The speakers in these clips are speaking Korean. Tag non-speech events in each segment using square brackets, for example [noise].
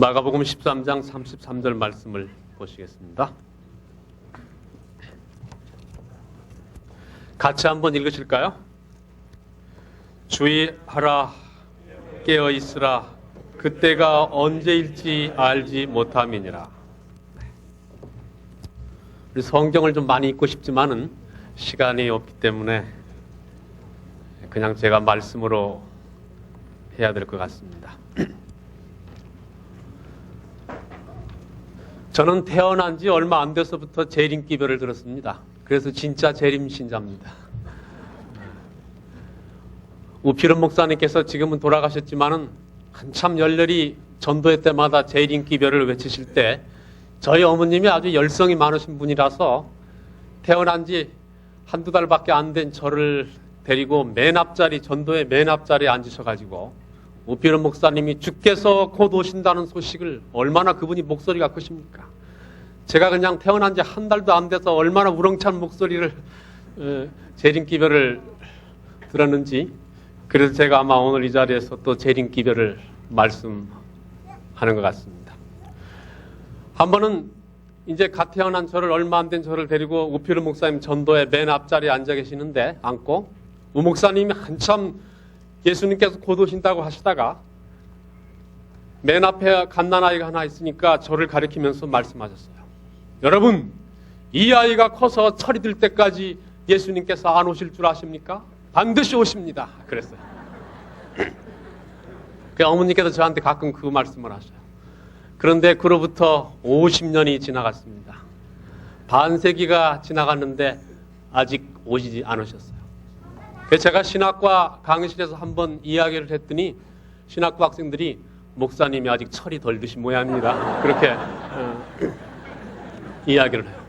마가복음 13장 33절 말씀을 보시겠습니다. 같이 한번 읽으실까요? 주의하라 깨어 있으라 그때가 언제일지 알지 못함이니라. 우리 성경을 좀 많이 읽고 싶지만은 시간이 없기 때문에 그냥 제가 말씀으로 해야 될 것 같습니다. 저는 태어난 지 얼마 안 돼서부터 재림기별을 들었습니다. 그래서 진짜 재림 신자입니다. 우필은 목사님께서 지금은 돌아가셨지만은 한참 열렬히 전도회 때마다 재림기별을 외치실 때 저희 어머님이 아주 열성이 많으신 분이라서 태어난 지 한두 달밖에 안 된 저를 데리고 맨 앞자리, 전도의 맨 앞자리에 앉으셔가지고 우필은 목사님이 주께서 곧 오신다는 소식을 얼마나 그분이 목소리가 크십니까? 제가 그냥 태어난 지 한 달도 안 돼서 얼마나 우렁찬 목소리를 어, 재림기별을 들었는지 그래서 제가 아마 오늘 이 자리에서 또 재림기별을 말씀하는 것 같습니다. 한 번은 이제 갓 태어난 저를 얼마 안 된 저를 데리고 우필은 목사님 전도의 맨 앞자리에 앉아 계시는데 앉고 우 목사님이 한참 예수님께서 곧 오신다고 하시다가 맨 앞에 갓난아이가 하나 있으니까 저를 가리키면서 말씀하셨어요. 여러분, 이 아이가 커서 철이 들 때까지 예수님께서 안 오실 줄 아십니까? 반드시 오십니다. 그랬어요. [clears throat] 그 어머니께서 저한테 가끔 그 말씀을 하셔요. 그런데 그로부터 50년이 지나갔습니다. 반세기가 지나갔는데 아직 오시지 않으셨어요. 그래서 제가 신학과 강의실에서 한번 이야기를 했더니 신학과 학생들이 목사님이 아직 철이 덜 드신 모양입니다. 그렇게 어, 이야기를 해요.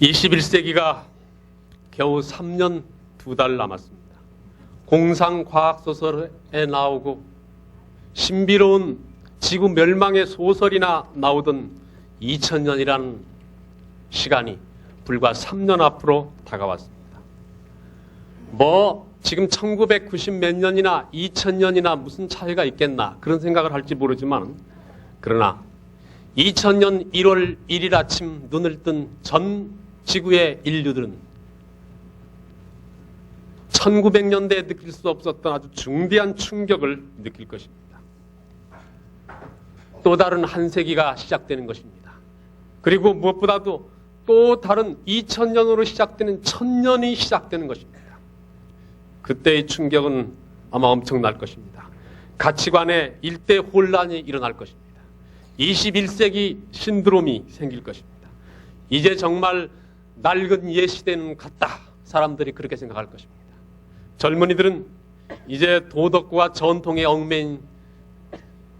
(21세기가) 겨우 3년 두 달 남았습니다. 공상 과학 소설에 나오고 신비로운 지구 멸망의 소설이나 나오던 2000년이라는 시간이 불과 3년 앞으로 다가왔습니다. 뭐 지금 1990 몇 년이나 2000년이나 무슨 차이가 있겠나 그런 생각을 할지 모르지만 그러나 2000년 1월 1일 아침 눈을 뜬 전 지구의 인류들은 1900년대에 느낄 수 없었던 아주 중대한 충격을 느낄 것입니다. 또 다른 한 세기가 시작되는 것입니다. 그리고 무엇보다도 또 다른 2000년으로 시작되는 천년이 시작되는 것입니다. 그때의 충격은 아마 엄청날 것입니다. 가치관의 일대 혼란이 일어날 것입니다. 21세기 신드롬이 생길 것입니다. 이제 정말 낡은 옛 시대는 갔다. 사람들이 그렇게 생각할 것입니다. 젊은이들은 이제 도덕과 전통의 얽매인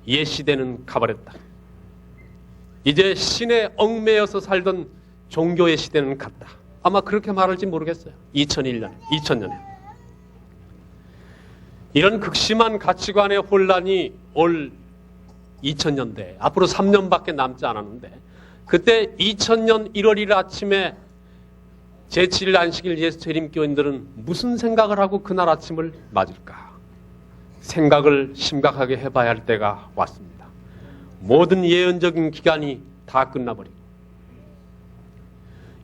옛 시대는 가버렸다. 이제 신에 얽매여서 살던 종교의 시대는 갔다. 아마 그렇게 말할지 모르겠어요. 2001년, 2000년에. 이런 극심한 가치관의 혼란이 올 2000년대, 앞으로 3년밖에 남지 않았는데, 그때 2000년 1월 1일 아침에 제7일 안식일 예수 재림교인들은 무슨 생각을 하고 그날 아침을 맞을까? 생각을 심각하게 해봐야 할 때가 왔습니다. 모든 예언적인 기간이 다 끝나버리고,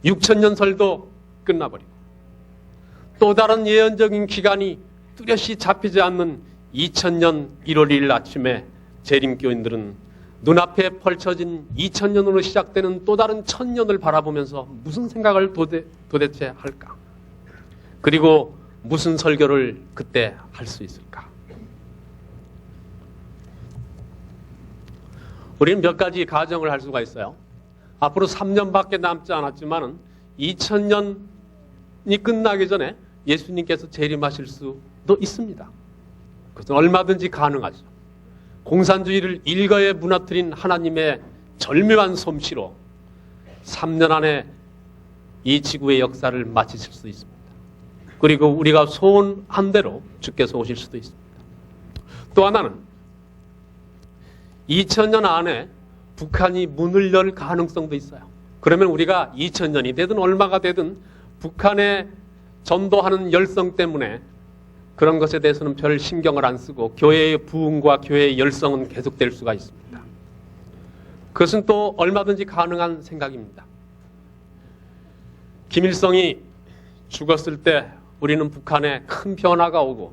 6천년 설도 끝나버리고, 또 다른 예언적인 기간이 뚜렷이 잡히지 않는 2000년 1월 1일 아침에 재림교인들은 눈앞에 펼쳐진 2000년으로 시작되는 또 다른 천년을 바라보면서 무슨 생각을 도대, 도대체 할까? 그리고 무슨 설교를 그때 할 수 있을까? 우리는 몇 가지 가정을 할 수가 있어요. 앞으로 3년밖에 남지 않았지만은 2000년이 끝나기 전에 예수님께서 재림하실 수도 있습니다. 그것은 얼마든지 가능하죠. 공산주의를 일거에 무너뜨린 하나님의 절묘한 솜씨로 3년 안에 이 지구의 역사를 마치실 수 있습니다. 그리고 우리가 소원한 대로 주께서 오실 수도 있습니다. 또 하나는 2000년 안에 북한이 문을 열 가능성도 있어요. 그러면 우리가 2000년이 되든 얼마가 되든 북한에 전도하는 열성 때문에 그런 것에 대해서는 별 신경을 안 쓰고 교회의 부흥과 교회의 열성은 계속될 수가 있습니다. 그것은 또 얼마든지 가능한 생각입니다. 김일성이 죽었을 때 우리는 북한에 큰 변화가 오고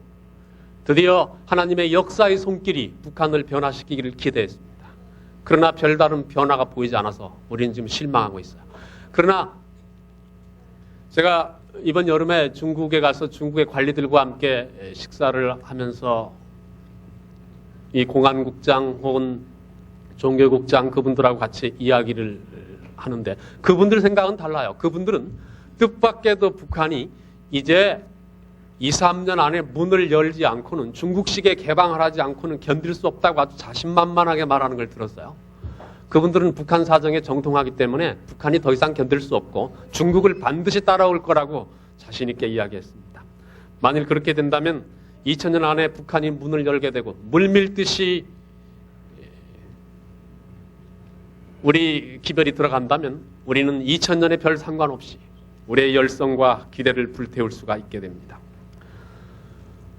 드디어 하나님의 역사의 손길이 북한을 변화시키기를 기대했습니다. 그러나 별다른 변화가 보이지 않아서 우리는 지금 실망하고 있어요. 그러나 제가 이번 여름에 중국에 가서 중국의 관리들과 함께 식사를 하면서 이 공안국장 혹은 종교국장 그분들하고 같이 이야기를 하는데 그분들 생각은 달라요. 그분들은 뜻밖에도 북한이 이제 2, 3년 안에 문을 열지 않고는 중국식에 개방을 하지 않고는 견딜 수 없다고 아주 자신만만하게 말하는 걸 들었어요. 그분들은 북한 사정에 정통하기 때문에 북한이 더 이상 견딜 수 없고 중국을 반드시 따라올 거라고 자신있게 이야기했습니다. 만일 그렇게 된다면 2000년 안에 북한이 문을 열게 되고 물밀듯이 우리 기별이 들어간다면 우리는 2000년에 별 상관없이 우리의 열성과 기대를 불태울 수가 있게 됩니다.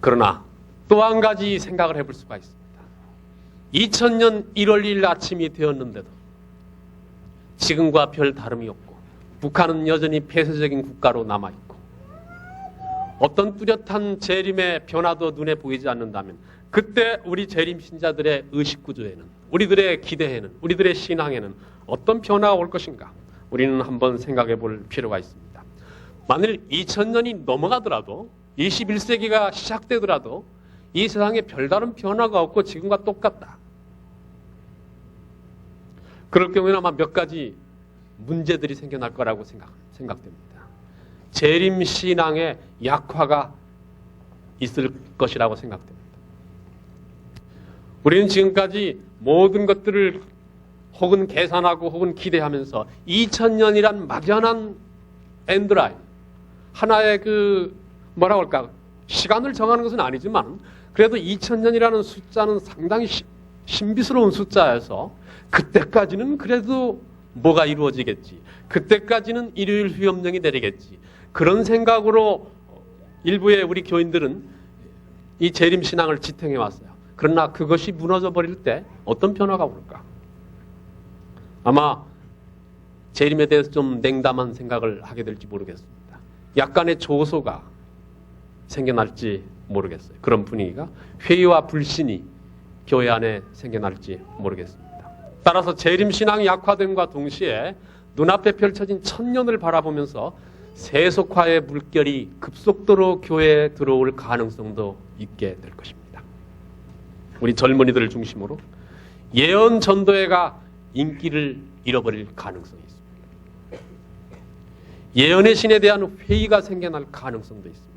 그러나 또 한 가지 생각을 해볼 수가 있습니다. 2000년 1월 1일 아침이 되었는데도 지금과 별 다름이 없고 북한은 여전히 폐쇄적인 국가로 남아있고 어떤 뚜렷한 재림의 변화도 눈에 보이지 않는다면 그때 우리 재림 신자들의 의식 구조에는 우리들의 기대에는 우리들의 신앙에는 어떤 변화가 올 것인가 우리는 한번 생각해 볼 필요가 있습니다. 만일 2000년이 넘어가더라도 21세기가 시작되더라도 이 세상에 별다른 변화가 없고 지금과 똑같다. 그럴 경우에는 아마 몇 가지 문제들이 생겨날 거라고 생각, 생각됩니다. 재림 신앙의 약화가 있을 것이라고 생각됩니다. 우리는 지금까지 모든 것들을 혹은 계산하고 혹은 기대하면서 2000년이란 막연한 엔드라인 하나의 그 뭐라고 할까 시간을 정하는 것은 아니지만 그래도 2000년이라는 숫자는 상당히 시, 신비스러운 숫자여서 그때까지는 그래도 뭐가 이루어지겠지. 그때까지는 일요일 휴업령이 내리겠지. 그런 생각으로 일부의 우리 교인들은 이 재림 신앙을 지탱해 왔어요. 그러나 그것이 무너져 버릴 때 어떤 변화가 올까? 아마 재림에 대해서 좀 냉담한 생각을 하게 될지 모르겠습니다. 약간의 조소가 생겨날지 모르겠어요. 그런 분위기가 회의와 불신이 교회 안에 생겨날지 모르겠습니다. 따라서 재림 신앙이 약화됨과 동시에 눈앞에 펼쳐진 천년을 바라보면서 세속화의 물결이 급속도로 교회에 들어올 가능성도 있게 될 것입니다. 우리 젊은이들을 중심으로 예언 전도회가 인기를 잃어버릴 가능성이 있습니다. 예언의 신에 대한 회의가 생겨날 가능성도 있습니다.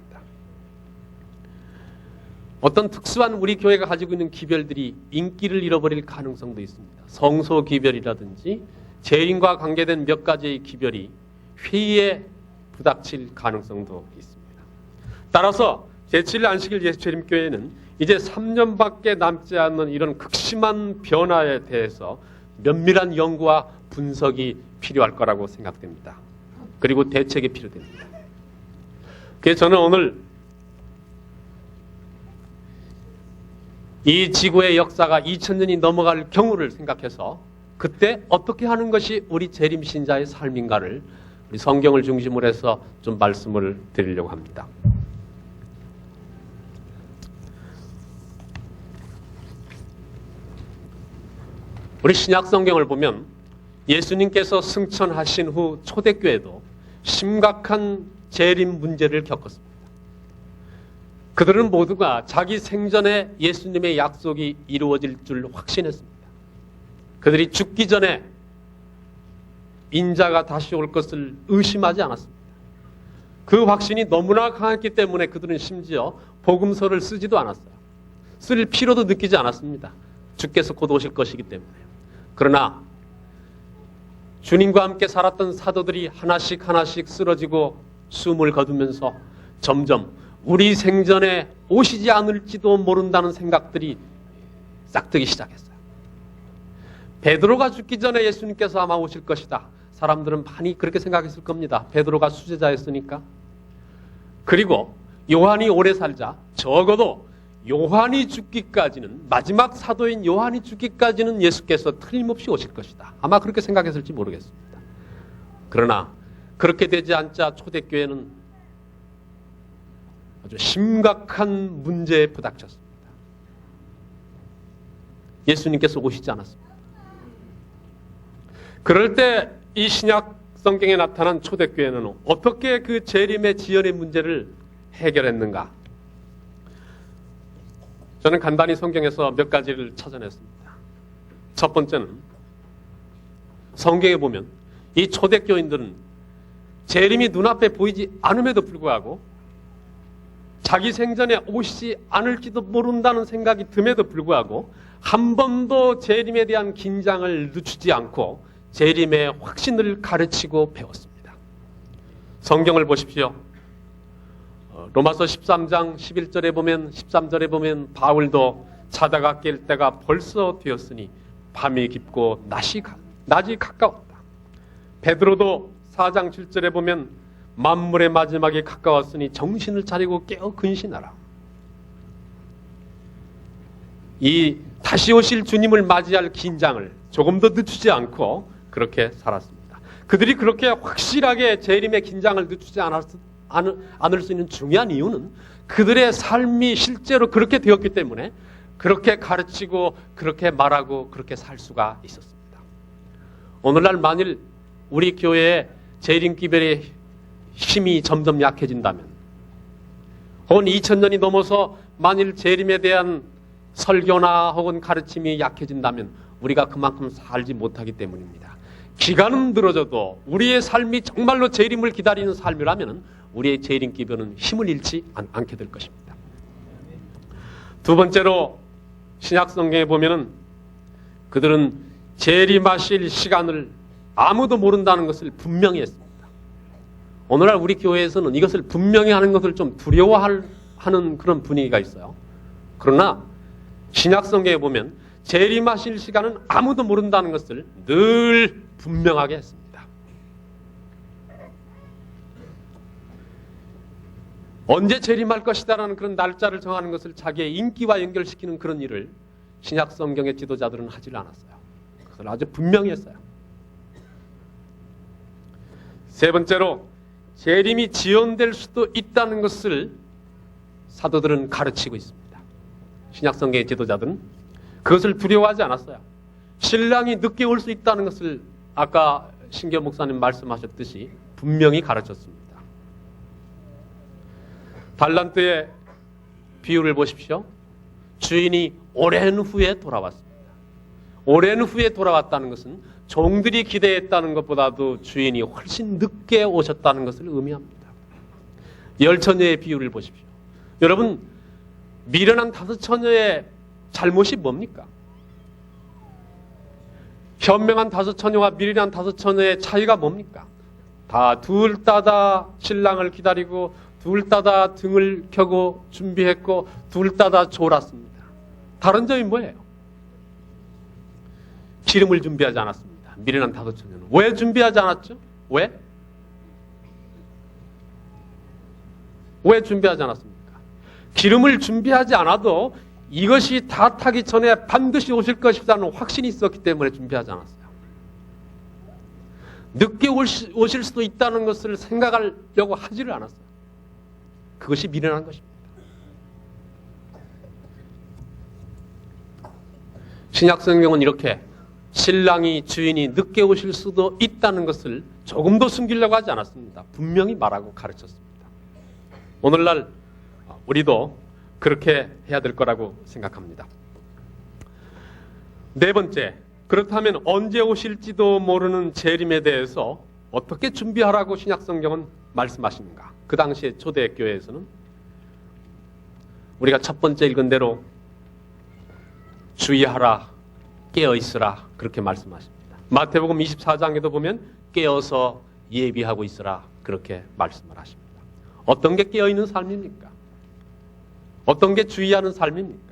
어떤 특수한 우리 교회가 가지고 있는 기별들이 인기를 잃어버릴 가능성도 있습니다. 성소 기별이라든지 재림과 관계된 몇 가지의 기별이 회의에 부닥칠 가능성도 있습니다. 따라서 제7일 안식일 예수재림교회는 이제 3년밖에 남지 않는 이런 극심한 변화에 대해서 면밀한 연구와 분석이 필요할 거라고 생각됩니다. 그리고 대책이 필요됩니다. 그래서 저는 오늘 이 지구의 역사가 2000년이 넘어갈 경우를 생각해서 그때 어떻게 하는 것이 우리 재림 신자의 삶인가를 우리 성경을 중심으로 해서 좀 말씀을 드리려고 합니다. 우리 신약 성경을 보면 예수님께서 승천하신 후 초대교회도 심각한 재림 문제를 겪었습니다. 그들은 모두가 자기 생전에 예수님의 약속이 이루어질 줄 확신했습니다. 그들이 죽기 전에 인자가 다시 올 것을 의심하지 않았습니다. 그 확신이 너무나 강했기 때문에 그들은 심지어 복음서를 쓰지도 않았어요. 쓸 필요도 느끼지 않았습니다. 주께서 곧 오실 것이기 때문에. 그러나 주님과 함께 살았던 사도들이 하나씩 하나씩 쓰러지고 숨을 거두면서 점점 우리 생전에 오시지 않을지도 모른다는 생각들이 싹트기 시작했어요. 베드로가 죽기 전에 예수님께서 아마 오실 것이다. 사람들은 많이 그렇게 생각했을 겁니다. 베드로가 수제자였으니까. 그리고 요한이 오래 살자 적어도 요한이 죽기까지는 마지막 사도인 요한이 죽기까지는 예수께서 틀림없이 오실 것이다. 아마 그렇게 생각했을지 모르겠습니다. 그러나 그렇게 되지 않자 초대교회는 아주 심각한 문제에 부닥쳤습니다. 예수님께서 오시지 않았습니다. 그럴 때 이 신약 성경에 나타난 초대교회는 어떻게 그 재림의 지연의 문제를 해결했는가? 저는 간단히 성경에서 몇 가지를 찾아냈습니다. 첫 번째는 성경에 보면 이 초대교인들은 재림이 눈앞에 보이지 않음에도 불구하고 자기 생전에 오시지 않을지도 모른다는 생각이 듦에도 불구하고 한 번도 재림에 대한 긴장을 늦추지 않고 재림의 확신을 가르치고 배웠습니다. 성경을 보십시오. 어, 로마서 13장 11절에 보면 13절에 보면 바울도 자다가 깰 때가 벌써 되었으니 밤이 깊고 낮이, 가, 낮이 가까웠다. 베드로도 4장 7절에 보면 만물의 마지막이 가까웠으니 정신을 차리고 깨어 근신하라. 이 다시 오실 주님을 맞이할 긴장을 조금도 늦추지 않고 그렇게 살았습니다. 그들이 그렇게 확실하게 재림의 긴장을 늦추지 않았, 않을 수 있는 중요한 이유는 그들의 삶이 실제로 그렇게 되었기 때문에 그렇게 가르치고 그렇게 말하고 그렇게 살 수가 있었습니다. 오늘날 만일 우리 교회에 재림 기별의 힘이 점점 약해진다면 혹은 2000년이 넘어서 만일 재림에 대한 설교나 혹은 가르침이 약해진다면 우리가 그만큼 살지 못하기 때문입니다. 기간은 늘어져도 우리의 삶이 정말로 재림을 기다리는 삶이라면 우리의 재림 기별은 힘을 잃지 않, 않게 될 것입니다. 두 번째로 신약 성경에 보면은 그들은 재림하실 시간을 아무도 모른다는 것을 분명히 했습니다. 오늘날 우리 교회에서는 이것을 분명히 하는 것을 좀 두려워하는 그런 분위기가 있어요. 그러나 신약 성경에 보면 재림하실 시간은 아무도 모른다는 것을 늘 분명하게 했습니다. 언제 재림할 것이다라는 그런 날짜를 정하는 것을 자기의 인기와 연결시키는 그런 일을 신약 성경의 지도자들은 하질 않았어요. 그것을 아주 분명히 했어요. 세 번째로 재림이 지연될 수도 있다는 것을 사도들은 가르치고 있습니다. 신약 성경의 지도자들은 그것을 두려워하지 않았어요. 신랑이 늦게 올 수 있다는 것을 아까 신교 목사님 말씀하셨듯이 분명히 가르쳤습니다. 달란트의 비유를 보십시오. 주인이 오랜 후에 돌아왔습니다. 오랜 후에 돌아왔다는 것은 종들이 기대했다는 것보다도 주인이 훨씬 늦게 오셨다는 것을 의미합니다. 열처녀의 비유를 보십시오. 여러분, 미련한 다섯 처녀의 잘못이 뭡니까? 현명한 다섯 처녀와 미련한 다섯 처녀의 차이가 뭡니까? 다 둘 따다 신랑을 기다리고 둘 따다 등을 켜고 준비했고 둘 따다 졸았습니다. 다른 점이 뭐예요? 기름을 준비하지 않았습니다. 미련한 다섯 처녀는 왜 준비하지 않았죠? 왜? 왜 준비하지 않았습니까? 기름을 준비하지 않아도 이것이 다 타기 전에 반드시 오실 것이라는 확신이 있었기 때문에 준비하지 않았어요. 늦게 오실 수도 있다는 것을 생각하려고 하지를 않았어요. 그것이 미련한 것입니다. 신약 성경은 이렇게 신랑이 주인이 늦게 오실 수도 있다는 것을 조금도 숨기려고 하지 않았습니다. 분명히 말하고 가르쳤습니다. 오늘날 우리도 그렇게 해야 될 거라고 생각합니다. 네 번째, 그렇다면 언제 오실지도 모르는 재림에 대해서 어떻게 준비하라고 신약성경은 말씀하십니까? 그 당시에 초대교회에서는 우리가 첫 번째 읽은 대로 주의하라, 깨어 있으라 그렇게 말씀하십니다. 마태복음 24장에도 보면 깨어서 예비하고 있으라 그렇게 말씀을 하십니다. 어떤 게 깨어 있는 삶입니까? 어떤 게 주의하는 삶입니까?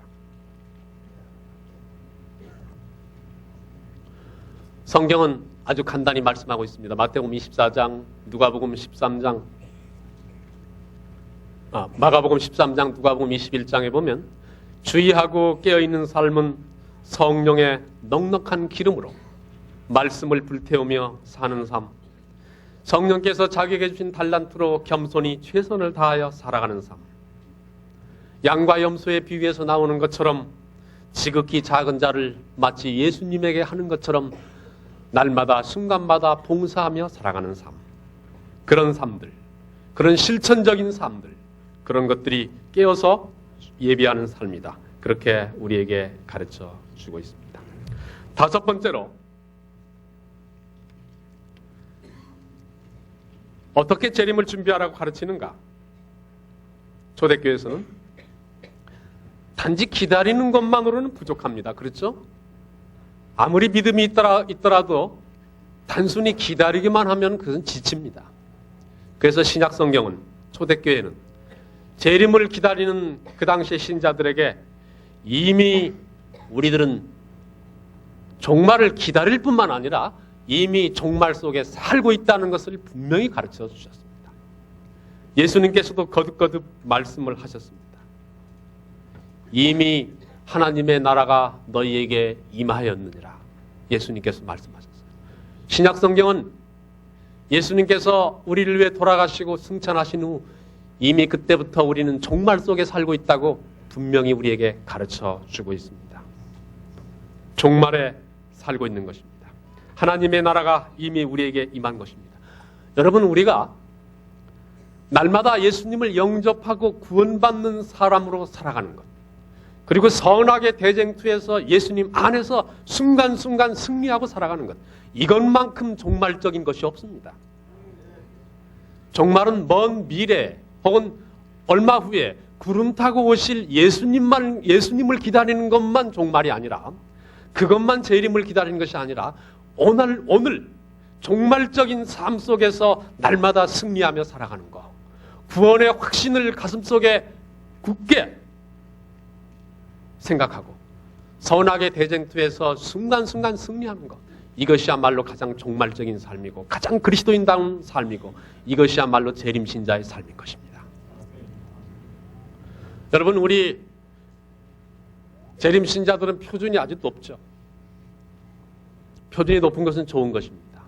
성경은 아주 간단히 말씀하고 있습니다. 마태복음 24장, 누가복음 13장. 아, 마가복음 13장, 누가복음 21장에 보면 주의하고 깨어 있는 삶은 성령의 넉넉한 기름으로 말씀을 불태우며 사는 삶. 성령께서 자기에게 주신 달란트로 겸손히 최선을 다하여 살아가는 삶. 양과 염소의 비유에서 나오는 것처럼 지극히 작은 자를 마치 예수님에게 하는 것처럼 날마다 순간마다 봉사하며 살아가는 삶. 그런 삶들, 그런 실천적인 삶들, 그런 것들이 깨어서 예비하는 삶이다. 그렇게 우리에게 가르쳐 주고 있습니다. 다섯 번째로 어떻게 재림을 준비하라고 가르치는가? 초대교회에서는 단지 기다리는 것만으로는 부족합니다. 그렇죠? 아무리 믿음이 있더라, 있더라도 단순히 기다리기만 하면 그것은 지칩니다. 그래서 신약 성경은 초대교회는 재림을 기다리는 그 당시의 신자들에게 이미 우리들은 종말을 기다릴 뿐만 아니라 이미 종말 속에 살고 있다는 것을 분명히 가르쳐 주셨습니다. 예수님께서도 거듭거듭 말씀을 하셨습니다. 이미 하나님의 나라가 너희에게 임하였느니라. 예수님께서 말씀하셨어요. 신약 성경은 예수님께서 우리를 위해 돌아가시고 승천하신 후 이미 그때부터 우리는 종말 속에 살고 있다고 분명히 우리에게 가르쳐 주고 있습니다. 종말에 살고 있는 것입니다. 하나님의 나라가 이미 우리에게 임한 것입니다. 여러분, 우리가 날마다 예수님을 영접하고 구원받는 사람으로 살아가는 것. 그리고 선악의 대쟁투에서 예수님 안에서 순간순간 승리하고 살아가는 것. 이것만큼 종말적인 것이 없습니다. 종말은 먼 미래 혹은 얼마 후에 구름 타고 오실 예수님만, 예수님을 기다리는 것만 종말이 아니라 그것만 재림을 기다리는 것이 아니라 오늘, 오늘 종말적인 삶 속에서 날마다 승리하며 살아가는 것. 구원의 확신을 가슴 속에 굳게 생각하고 선악의 대쟁투에서 순간순간 승리하는 것. 이것이야말로 가장 종말적인 삶이고 가장 그리스도인다운 삶이고 이것이야말로 재림신자의 삶인 것입니다. 여러분 우리 재림신자들은 표준이 아주 높죠. 표준이 높은 것은 좋은 것입니다.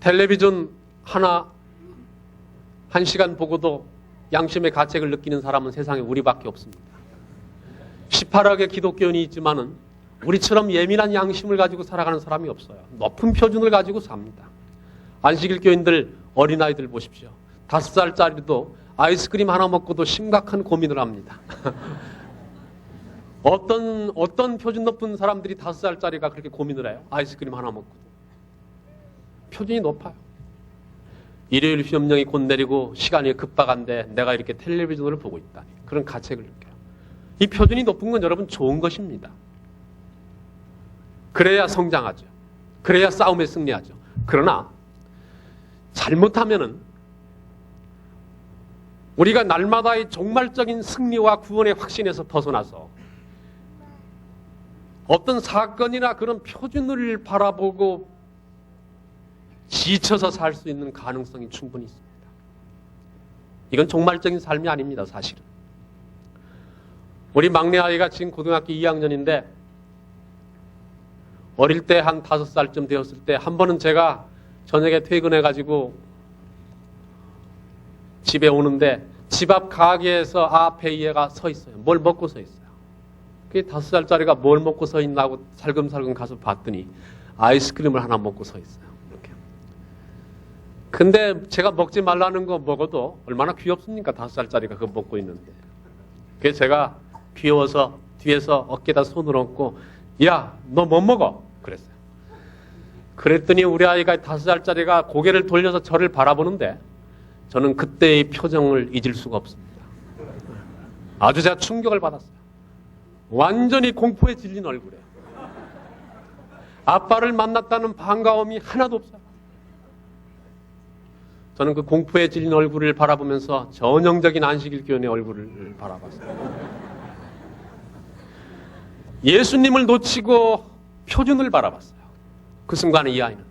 텔레비전 하나 한 시간 보고도 양심의 가책을 느끼는 사람은 세상에 우리밖에 없습니다. 18억의 기독교인이 있지만은 우리처럼 예민한 양심을 가지고 살아가는 사람이 없어요. 높은 표준을 가지고 삽니다. 안식일 교인들 어린아이들 보십시오. 다섯 살짜리도 아이스크림 하나 먹고도 심각한 고민을 합니다. [laughs] 어떤 어떤 표준 높은 사람들이 다섯 살짜리가 그렇게 고민을 해요? 아이스크림 하나 먹고 표준이 높아요. 일요일 시험령이 곧 내리고 시간이 급박한데 내가 이렇게 텔레비전을 보고 있다니 그런 가책을 느껴요. 이 표준이 높은 건 여러분 좋은 것입니다. 그래야 성장하죠. 그래야 싸움에 승리하죠. 그러나 잘못하면은 우리가 날마다의 종말적인 승리와 구원의 확신에서 벗어나서 어떤 사건이나 그런 표준을 바라보고 지쳐서 살 수 있는 가능성이 충분히 있습니다. 이건 종말적인 삶이 아닙니다, 사실은. 우리 막내 아이가 지금 고등학교 2학년인데 어릴 때 한 다섯 살쯤 되었을 때 한 번은 제가 저녁에 퇴근해가지고 집에 오는데 집 앞 가게에서 앞에 얘가 서 있어요. 뭘 먹고 서 있어요. 그 다섯 살짜리가 뭘 먹고 서 있나고 살금살금 가서 봤더니 아이스크림을 하나 먹고 서 있어요. 이렇게. 근데 제가 먹지 말라는 거 먹어도 얼마나 귀엽습니까? 다섯 살짜리가 그거 먹고 있는데. 그래서 제가 귀여워서 뒤에서 어깨다 손을 얹고 야, 너뭐 먹어? 그랬어요. 그랬더니 우리 아이가 다섯 살짜리가 고개를 돌려서 저를 바라보는데 저는 그때의 표정을 잊을 수가 없습니다. 아주 제가 충격을 받았어요. 완전히 공포에 질린 얼굴에. 아빠를 만났다는 반가움이 하나도 없어요. 저는 그 공포에 질린 얼굴을 바라보면서 전형적인 안식일 교원의 얼굴을 바라봤어요. 예수님을 놓치고 표준을 바라봤어요. 그 순간에 이 아이는.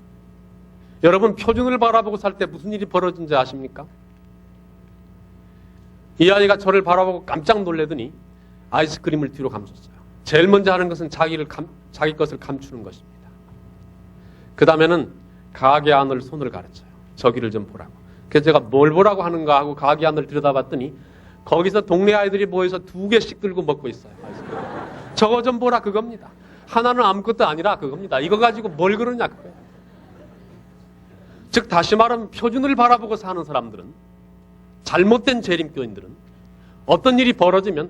여러분, 표준을 바라보고 살 때 무슨 일이 벌어진지 아십니까? 이 아이가 저를 바라보고 깜짝 놀래더니 아이스크림을 뒤로 감췄어요. 제일 먼저 하는 것은 자기를 감, 자기 것을 감추는 것입니다. 그 다음에는 가게 안을 손을 가르쳐요. 저기를 좀 보라고. 그래서 제가 뭘 보라고 하는가 하고 가게 안을 들여다봤더니 거기서 동네 아이들이 모여서 두 개씩 들고 먹고 있어요. 아이스크림. 저거 좀 보라 그겁니다. 하나는 아무것도 아니라 그겁니다. 이거 가지고 뭘 그러냐 그거예요. 즉 다시 말하면 표준을 바라보고 사는 사람들은 잘못된 재림교인들은 어떤 일이 벌어지면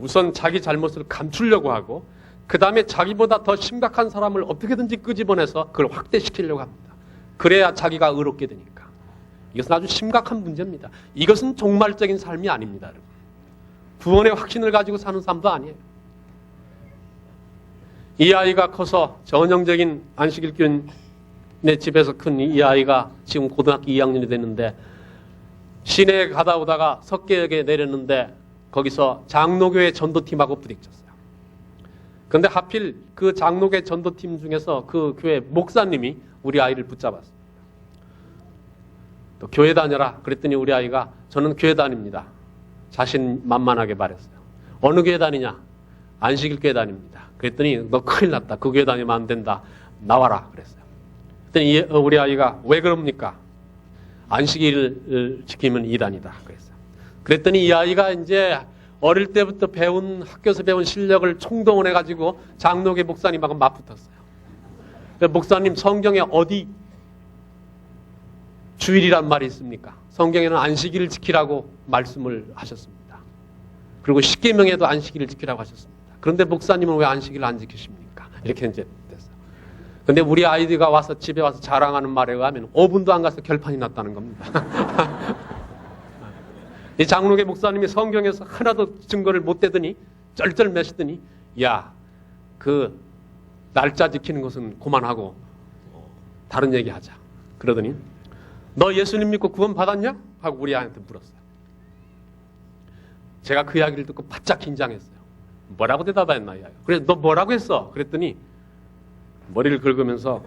우선 자기 잘못을 감추려고 하고 그 다음에 자기보다 더 심각한 사람을 어떻게든지 끄집어내서 그걸 확대시키려고 합니다. 그래야 자기가 의롭게 되니까. 이것은 아주 심각한 문제입니다. 이것은 종말적인 삶이 아닙니다. 여러분. 구원의 확신을 가지고 사는 삶도 아니에요. 이 아이가 커서 전형적인 안식일교인의 집에서 큰 이 아이가 지금 고등학교 2학년이 됐는데 시내에 가다 오다가 석계역에 내렸는데 거기서 장로교회 전도팀하고 부딪혔어요. 그런데 하필 그 장로교회 전도팀 중에서 그 교회 목사님이 우리 아이를 붙잡았어요. 또 교회 다녀라. 그랬더니 우리 아이가 저는 교회 다닙니다. 자신 만만하게 말했어요. 어느 교회 다니냐? 안식일 교회 다닙니다. 그랬더니 너 큰일 났다. 그 교회 다니면 안 된다. 나와라. 그랬어요. 그랬더니 이- 어, 우리 아이가 왜 그럽니까? 안식일을 지키면 이단이다. 그랬어요. 그랬더니 이 아이가 이제 어릴 때부터 배운 학교에서 배운 실력을 총동원해 가지고 장로계 목사님하고 맞붙었어요. 목사님 성경에 어디 주일이란 말이 있습니까? 성경에는 안식일을 지키라고 말씀을 하셨습니다. 그리고 십계명에도 안식일을 지키라고 하셨습니다. 그런데 목사님은 왜 안식일을 안 지키십니까? 이렇게 이제 됐어요. 근데 우리 아이들가 와서 집에 와서 자랑하는 말에 의하면 5분도 안 가서 결판이 났다는 겁니다. [laughs] 이 장로계 목사님이 성경에서 하나도 증거를 못 대더니 쩔쩔매시더니 야, 그 날짜 지키는 것은 그만하고 어, 다른 얘기 하자. 그러더니 너 예수님 믿고 구원 받았냐? 하고 우리 아이한테 물었어요. 제가 그 이야기를 듣고 바짝 긴장했어요. 뭐라고 대답했나 이야기. 그래 너 뭐라고 했어? 그랬더니 머리를 긁으면서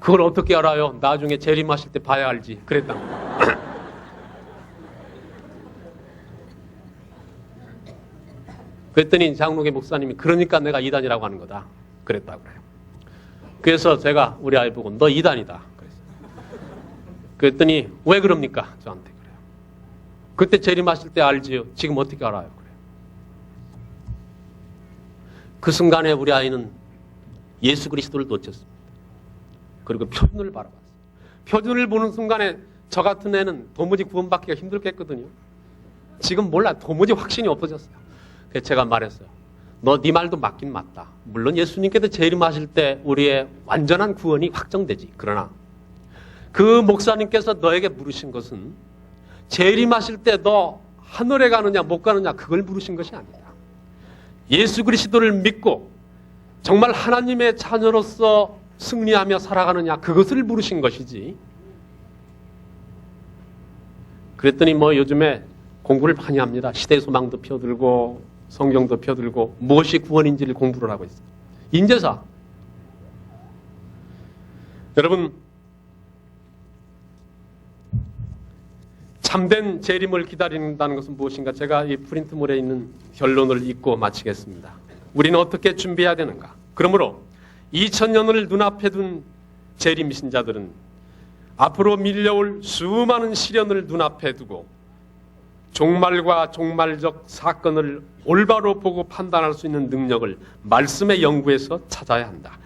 그걸 어떻게 알아요? 나중에 재림하실 때 봐야 알지. 그랬다. 그랬더니 장로계 목사님이 그러니까 내가 이단이라고 하는 거다. 그랬다고 그래요. 그래서 제가 우리 아이 보고 너 이단이다. 그랬더니 왜 그럽니까? 저한테 그래요. 그때 재림하실 때 알지요. 지금 어떻게 알아요? 그래요. 그 순간에 우리 아이는 예수 그리스도를 놓쳤습니다. 그리고 표준을 바라봤어요. 표준을 보는 순간에 저 같은 애는 도무지 구원받기가 힘들겠거든요. 지금 몰라. 도무지 확신이 없어졌어요. 그래서 제가 말했어요. 너 네 말도 맞긴 맞다. 물론 예수님께서 재림하실 때 우리의 완전한 구원이 확정되지. 그러나 그 목사님께서 너에게 물으신 것은 재림하실 때 너 하늘에 가느냐 못 가느냐 그걸 물으신 것이 아니다. 예수 그리스도를 믿고 정말 하나님의 자녀로서 승리하며 살아가느냐 그것을 물으신 것이지. 그랬더니 뭐 요즘에 공부를 많이 합니다. 시대 소망도 펴들고 성경도 펴들고 무엇이 구원인지를 공부를 하고 있어요. 인재사. 여러분 참된 재림을 기다린다는 것은 무엇인가? 제가 이 프린트물에 있는 결론을 읽고 마치겠습니다. 우리는 어떻게 준비해야 되는가? 그러므로 2000년을 눈앞에 둔 재림 신자들은 앞으로 밀려올 수많은 시련을 눈앞에 두고 종말과 종말적 사건을 올바로 보고 판단할 수 있는 능력을 말씀의 연구에서 찾아야 한다.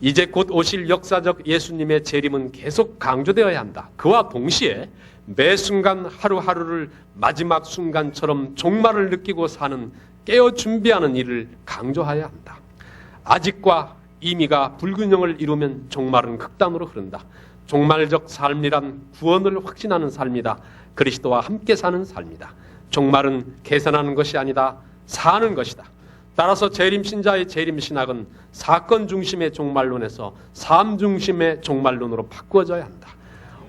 이제 곧 오실 역사적 예수님의 재림은 계속 강조되어야 한다. 그와 동시에 매 순간 하루하루를 마지막 순간처럼 종말을 느끼고 사는 깨어 준비하는 일을 강조해야 한다. 아직과 이미가 불균형을 이루면 종말은 극단으로 흐른다. 종말적 삶이란 구원을 확신하는 삶이다. 그리스도와 함께 사는 삶이다. 종말은 계산하는 것이 아니다. 사는 것이다. 따라서 재림신자의 재림신학은 사건 중심의 종말론에서 삶 중심의 종말론으로 바꾸어져야 한다.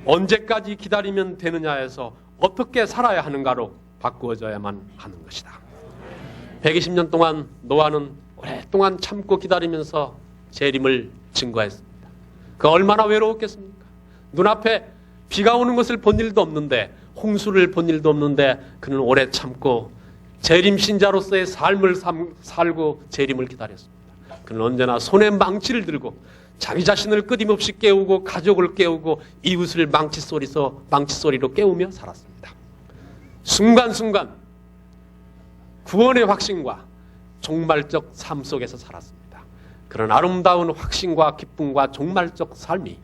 언제까지 기다리면 되느냐에서 어떻게 살아야 하는가로 바꾸어져야만 하는 것이다. 120년 동안 노아는 오랫동안 참고 기다리면서 재림을 증거했습니다. 그 얼마나 외로웠겠습니까? 눈앞에 비가 오는 것을 본 일도 없는데 홍수를 본 일도 없는데 그는 오래 참고 재림 신자로서의 삶을 삼- 살고 재림을 기다렸습니다. 그는 언제나 손에 망치를 들고 자기 자신을 끊임없이 깨우고 가족을 깨우고 이웃을 망치 소리서 망치 소리로 깨우며 살았습니다. 순간순간 구원의 확신과 종말적 삶 속에서 살았습니다. 그런 아름다운 확신과 기쁨과 종말적 삶이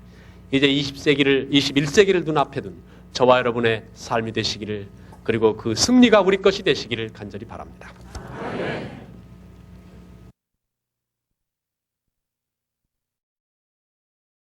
이제 20세기를 21세기를 눈앞에 둔 저와 여러분의 삶이 되시기를 그리고 그 승리가 우리 것이 되시기를 간절히 바랍니다.